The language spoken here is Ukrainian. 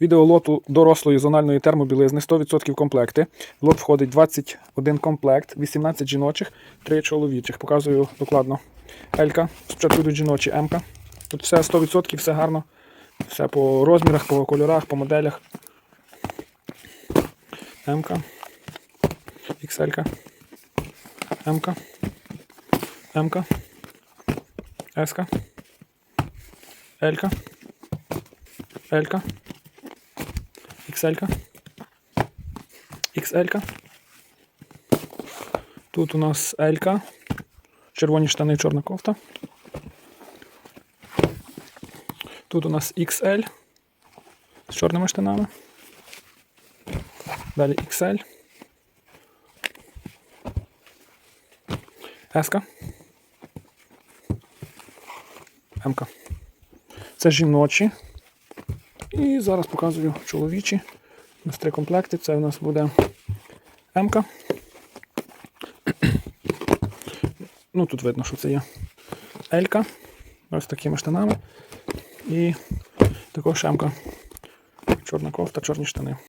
Відео лоту дорослої зональної термобілизни 100% комплекти. В лот входить 21 комплект, 18 жіночих, 3 чоловічих. Показую докладно. Елька, спочатку йдуть жіночі М-ка. Тут все 100%, все гарно. Все по розмірах, по кольорах, по моделях. М-ка. XL-ка. М-ка. М-ка. С-ка. L-ка. L-ка. XL-ка. XL-ка. Тут у нас L-ка. Червоні штани, чорна кофта. Тут у нас XL з чорними штанами. Далі XL. S-ка. М-ка. Це жіночі. І зараз показую чоловічі. У нас три комплекти. Це у нас буде М-ка. Ну, тут видно, що це є L-ка. Ось такими штанами. І також М-ка. Чорна кофта, чорні штани.